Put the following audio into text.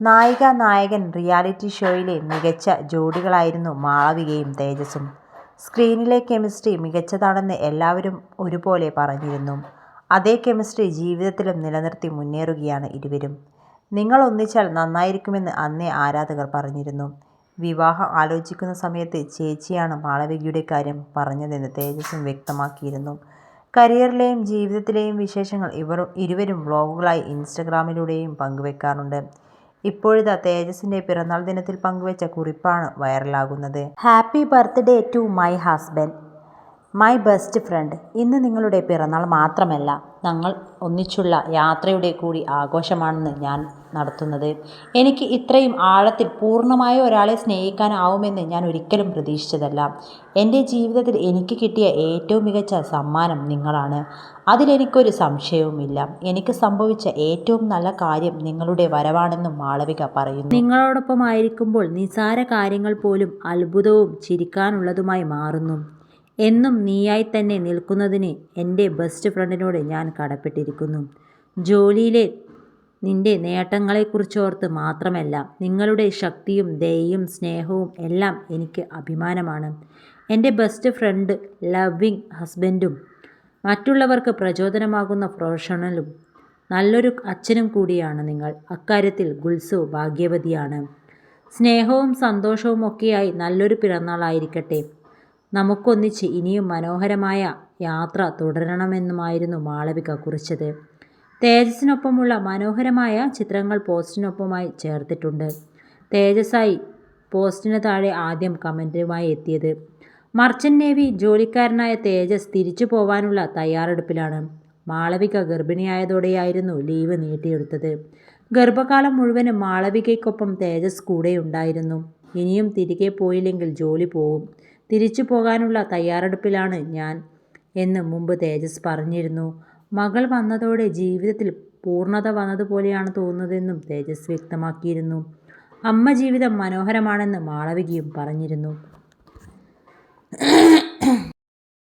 നായിക നായകൻ റിയാലിറ്റി ഷോയിലെ മികച്ച ജോഡികളായിരുന്നു മാളവികയും തേജസും. സ്ക്രീനിലെ കെമിസ്ട്രി മികച്ചതാണെന്ന് എല്ലാവരും ഒരുപോലെ പറഞ്ഞിരുന്നു. അതേ കെമിസ്ട്രി ജീവിതത്തിലും നിലനിർത്തി മുന്നേറുകയാണ് ഇരുവരും. നിങ്ങൾ ഒന്നിച്ചാൽ നന്നായിരിക്കുമെന്ന് അന്നേ ആരാധകർ പറഞ്ഞിരുന്നു. വിവാഹം ആലോചിക്കുന്ന സമയത്ത് ചേച്ചിയാണ് മാളവികയുടെ കാര്യം പറഞ്ഞതെന്ന് തേജസ്സും വ്യക്തമാക്കിയിരുന്നു. കരിയറിലെയും ജീവിതത്തിലെയും വിശേഷങ്ങൾ ഇവർ ഇരുവരും വ്ലോഗുകളായി ഇൻസ്റ്റഗ്രാമിലൂടെയും പങ്കുവെക്കാറുണ്ട്. ഇപ്പോഴിതാ തേജസിന്റെ പിറന്നാൾ ദിനത്തിൽ പങ്കുവെച്ച കുറിപ്പാണ് വൈറലാകുന്നത്. Happy birthday to my husband, my best friend. ഇന്ന് നിങ്ങളുടെ പിറന്നാൾ മാത്രമല്ല, ഞങ്ങൾ ഒന്നിച്ചുള്ള യാത്രയുടെ കൂടി ആഘോഷമാണെന്ന് ഞാൻ നടത്തുന്നത്. എനിക്ക് ഇത്രയും ആഴത്തിൽ പൂർണമായ ഒരാളെ സ്നേഹിക്കാനാവുമെന്ന് ഞാൻ ഒരിക്കലും പ്രതീക്ഷിച്ചതല്ല. എന്റെ ജീവിതത്തിൽ എനിക്ക് കിട്ടിയ ഏറ്റവും മികച്ച സമ്മാനം നിങ്ങളാണ്. അതിലെനിക്കൊരു സംശയവുമില്ല. എനിക്ക് സംഭവിച്ച ഏറ്റവും നല്ല കാര്യം നിങ്ങളുടെ വരവാണെന്നും മാളവിക പറയുന്നു. നിങ്ങളോടൊപ്പമായിരിക്കുമ്പോൾ നിസാര കാര്യങ്ങൾ പോലും അത്ഭുതവും ചിരിക്കാനുള്ളതുമായി മാറുന്നു. എന്നും നീയായി തന്നെ നിൽക്കുന്നതിന് എന്റെ ബെസ്റ്റ് ഫ്രണ്ടിനോട് ഞാൻ കടപ്പെട്ടിരിക്കുന്നു. ജോലിയിലെ നിന്റെ നേട്ടങ്ങളെക്കുറിച്ചോർത്ത് മാത്രമല്ല, നിങ്ങളുടെ ശക്തിയും ദയയും സ്നേഹവും എല്ലാം എനിക്ക് അഭിമാനമാണ്. എന്റെ ബെസ്റ്റ് ഫ്രണ്ട് ലവ്വിങ് ഹസ്ബൻഡും മറ്റുള്ളവർക്ക് പ്രചോദനമാകുന്ന പ്രൊഫഷണലും നല്ലൊരു അച്ഛനും കൂടിയാണ് നിങ്ങൾ. അക്കാര്യത്തിൽ ഗുൽസു ഭാഗ്യവതിയാണ്. സ്നേഹവും സന്തോഷവും ഒക്കെയായി നല്ലൊരു പിറന്നാളായിരിക്കട്ടെ. നമുക്കൊന്നിച്ച് ഇനിയും മനോഹരമായ യാത്ര തുടരണമെന്നുമായിരുന്നു മാളവിക കുറിച്ചത്. തേജസ്സിനൊപ്പമുള്ള മനോഹരമായ ചിത്രങ്ങൾ പോസ്റ്റിനൊപ്പമായി ചേർത്തിട്ടുണ്ട്. തേജസ്സായി പോസ്റ്റിന് താഴെ ആദ്യം കമന്റുമായി എത്തിയത്. മർച്ചന്റ് നേവി ജോലിക്കാരനായ തേജസ് തിരിച്ചു പോവാനുള്ള തയ്യാറെടുപ്പിലാണ്. മാളവിക ഗർഭിണിയായതോടെയായിരുന്നു ലീവ് നീട്ടിയെടുത്തത്. ഗർഭകാലം മുഴുവനും മാളവികയ്ക്കൊപ്പം തേജസ് കൂടെയുണ്ടായിരുന്നു. ഇനിയും തിരികെ പോയില്ലെങ്കിൽ ജോലി പോവും. തിരിച്ചു പോകാനുള്ള തയ്യാറെടുപ്പിലാണ് ഞാൻ എന്ന് മുമ്പ് തേജസ് പറഞ്ഞിരുന്നു. മകൾ വന്നതോടെ ജീവിതത്തിൽ പൂർണത വന്നതുപോലെയാണ് തോന്നുന്നതെന്നും തേജസ് വ്യക്തമാക്കിയിരുന്നു. അമ്മ ജീവിതം മനോഹരമാണെന്ന് മാളവികയും പറഞ്ഞിരുന്നു.